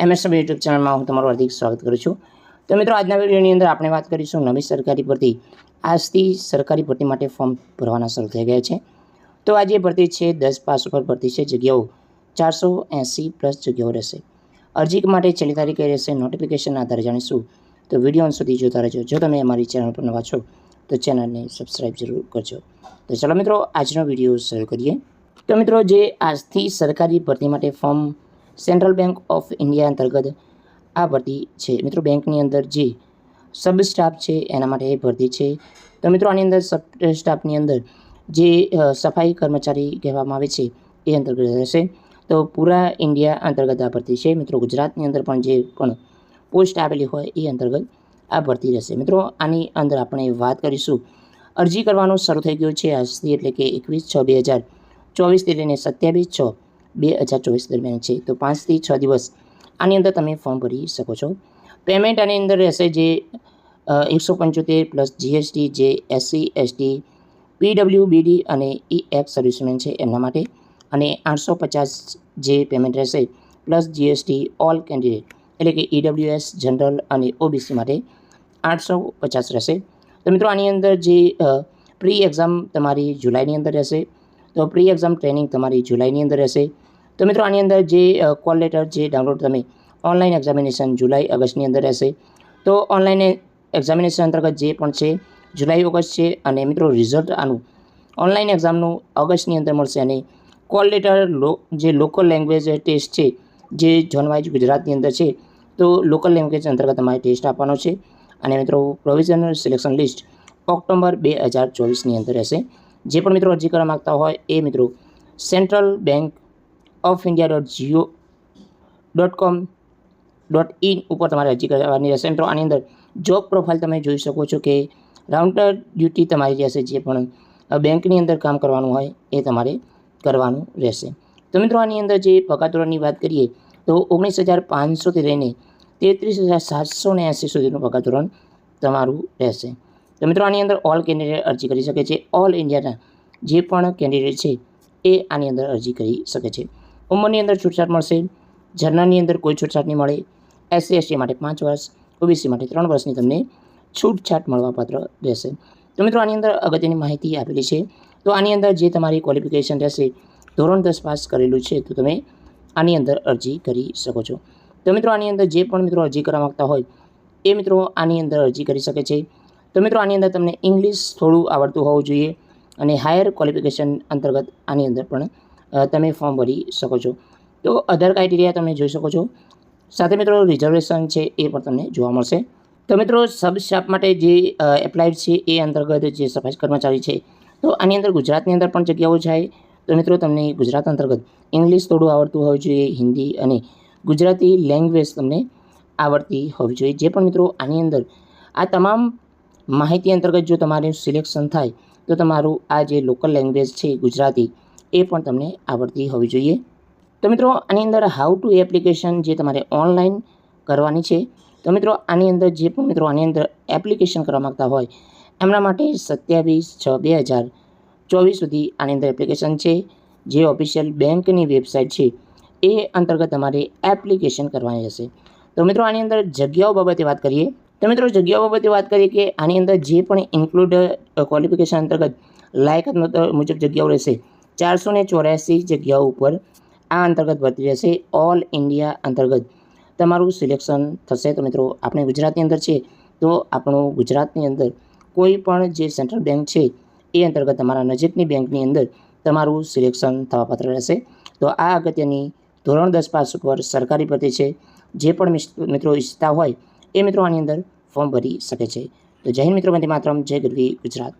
MSM YouTube ચેનલમાં હું તમારું હાર્દિક સ્વાગત કરું છું. તો મિત્રો, આજના વિડીયોની અંદર આપણે વાત કરીશું નવી સરકારી ભરતી. આજથી સરકારી ભરતી માટે ફોર્મ ભરવાના શરૂ થઈ ગયા છે. તો આજે ભરતી છે, દસ પાસ ઉપર ભરતી છે, જગ્યાઓ ચારસો એંસી પ્લસ જગ્યાઓ રહેશે. અરજી માટે છેલ્લી તારીખે રહેશે, નોટિફિકેશન આધારે જાણીશું. તો વીડિયો સુધી જોતા રહેજો. જો તમે અમારી ચેનલ પર નવા છો, તો ચેનલને સબસ્ક્રાઈબ જરૂર કરજો. તો ચાલો મિત્રો, આજનો વીડિયો શરૂ કરીએ. તો મિત્રો, જે આજથી સરકારી ભરતી માટે form central bank of India અંતર્ગત આ ભરતી છે. મિત્રો, બેંકની અંદર જે સબ સ્ટાફ છે, એના માટે ભરતી છે. તો મિત્રો, આની અંદર સબ સ્ટાફની અંદર જે સફાઈ કર્મચારી કહેવામાં આવે છે, એ અંતર્ગત રહેશે. તો પૂરા ઇન્ડિયા અંતર્ગત આ ભરતી છે. મિત્રો, ગુજરાતની અંદર પણ જે પણ પોસ્ટ આવેલી હોય, એ અંતર્ગત આ ભરતી રહેશે. મિત્રો, આની અંદર આપણે વાત કરીશું. અરજી કરવાનો શરૂ થઈ ગયો છે આજથી એટલે કે એકવીસ છ બે હજાર ચોવીસથી લઈને સત્યાવીસ છ બે હજાર ચોવીસ દરમિયાન છે. તો પાંચથી છ દિવસ આની અંદર તમે ફોર્મ ભરી શકો છો. પેમેન્ટ આની અંદર રહેશે જે એકસો પંચોતેર પ્લસ જીએસટી જે એસસી એસટી પીડબ્લ્યુબીડી અને ઈ એક્સ સર્વિસમેન છે એમના માટે. અને આઠસો પચાસ જે પેમેન્ટ રહેશે પ્લસ જીએસટી ઓલ કેન્ડિડેટ એટલે કે ઈડબ્લ્યુએસ જનરલ અને ઓબીસી માટે આઠસો પચાસ રહેશે. તો મિત્રો આની અંદર જે પ્રી એક્ઝામ તમારી જુલાઈની અંદર રહેશે. તો પ્રી એક્ઝામ ટ્રેનિંગ તમારી જુલાઈની અંદર રહેશે તો મિત્રો, આની અંદર જે કોલ લેટર જે ડાઉનલોડ તમે ઓનલાઈન એક્ઝામિનેશન જુલાઈ, ઓગસ્ટની અંદર રહેશે તો ઓનલાઈન એક્ઝામિનેશન અંતર્ગત જે પણ છે, જુલાઈ, ઓગસ્ટ છે અને મિત્રો રિઝલ્ટ આનું ઓનલાઈન એક્ઝામનું ઓગસ્ટની અંદર મળશે અને કોલ લેટર લો, જે લોકલ લેંગ્વેજ ટેસ્ટ છે, જે જોનવાઇઝ ગુજરાતની અંદર છે, તો લોકલ લેંગ્વેજ અંતર્ગત તમારે ટેસ્ટ આપવાનો છે. અને મિત્રો પ્રોવિઝનલ સિલેક્શન લિસ્ટ ઓક્ટોબર બે હજાર ચોવીસની અંદર રહેશે જે પણ મિત્રો અરજી કરવા માગતા હોય એ મિત્રો central bank of India dot G O dot com dot in ઉપર તમારે અરજી કરવાની રહેશે. મિત્રો, આની અંદર જોબ પ્રોફાઇલ તમે જોઈ શકો છો કે રાઉન્ડર ડ્યુટી તમારી રહેશે, જે પણ બેંકની અંદર કામ કરવાનું હોય એ તમારે કરવાનું રહેશે. તો મિત્રો, આની અંદર જે પગારધોરણની વાત કરીએ તો ઓગણીસ હજાર પાંચસોથી લઈને તેત્રીસ હજાર સાતસો ને એંસી સુધીનું પગારધોરણ તમારું રહેશે. તો મિત્રો, આની અંદર ઓલ કેન્ડિડેટ અરજી કરી શકે છે. ઓલ ઇન્ડિયાના જે પણ કેન્ડિડેટ છે, એ આની અંદર અરજી કરી શકે છે. ઉંમરની અંદર છૂટછાટ મળશે જર્નલની અંદર કોઈ છૂટછાટ નહીં મળે, એસસી, એસટી માટે પાંચ વર્ષ, ઓબીસી માટે ત્રણ વર્ષની તમને છૂટછાટ મળવાપાત્ર રહેશે. તો મિત્રો, આની અંદર અગત્યની માહિતી આપેલી છે. તો આની અંદર જે તમારી ક્વોલિફિકેશન રહેશે, ધોરણ દસ પાસ કરેલું છે, તો તમે આની અંદર અરજી કરી શકો છો. તો મિત્રો, આની અંદર જે પણ મિત્રો અરજી કરવા માગતા હોય, એ મિત્રો આની અંદર અરજી કરી શકે છે. તો મિત્રો, આની અંદર તમને ઇંગ્લિશ થોડું આવડતું હોવું જોઈએ અને હાયર ક્વોલિફિકેશન અંતર્ગત આની અંદર પણ તમે ફોર્મ ભરી શકો છો. તો અધર ક્રાઇટેરિયા તમે જોઈ શકો છો. સાથે મિત્રો રિઝર્વેશન છે એ પણ તમને જોવા મળશે. તો મિત્રો સબ સ્ટાફ માટે જે એપ્લાઇડ છે એ અંતર્ગત જે સફાઈ કર્મચારી છે, તો આની અંદર ગુજરાતની અંદર પણ જગ્યાઓ છે. તો મિત્રો, તમને ગુજરાત અંતર્ગત ઇંગ્લિશ થોડું આવડતું હોવું જોઈએ, હિન્દી અને ગુજરાતી લેંગ્વેજ તમને આવડતી હોવી જોઈએ. જે પણ મિત્રો, આની અંદર આ તમામ માહિતી અંતર્ગત જો તમારું સિલેક્શન થાય, તો તમારું આ જે લોકલ લેંગ્વેજ છે ગુજરાતી, એ પણ તમને આવડતી હોવી જોઈએ. તો મિત્રો, આની અંદર હાઉ ટુ એપ્લિકેશન જે તમારે ઓનલાઈન કરવાની છે, તો મિત્રો, આની અંદર જે પણ મિત્રો આની અંદર એપ્લિકેશન કરવા માગતા હોય, એમના માટે સત્યાવીસ છ બે હજાર ચોવીસ સુધી આની અંદર એપ્લિકેશન છે. જે ઓફિશિયલ બેંકની વેબસાઇટ છે, એ અંતર્ગત તમારે એપ્લિકેશન કરવાની હશે. તો મિત્રો, આની અંદર જગ્યાઓ બાબતે વાત કરીએ. તો મિત્રો જગ્યાઓ બાબતે વાત કરીએ કે આની અંદર જે પણ ઇન્ક્લુડ ક્વોલિફિકેશન અંતર્ગત લાયકાત મુજબ જગ્યાઓ રહેશે, ચારસો ને ચોર્યાસી જગ્યાઓ ઉપર આ અંતર્ગત ભરતી રહેશે ઓલ ઇન્ડિયા અંતર્ગત. તમારું સિલેક્શન થશે તો મિત્રો આપણે ગુજરાતની અંદર છે તો આપણું ગુજરાતની અંદર કોઈ પણ જે સેન્ટ્રલ બેંક છે, એ અંતર્ગત તમારા નજીકની બેંકની અંદર તમારું સિલેક્શન થવાપાત્ર રહેશે. તો આ અગત્યની ધોરણ દસ પાસ ઉપર સરકારી ભરતી છે, જે પણ મિત્રો ઈચ્છતા હોય એ મિત્રો આની અંદર ફોર્મ ભરી શકે છે. તો હિન્દ મિત્રો, વંદે માતરમ, જય ગરવી ગુજરાત.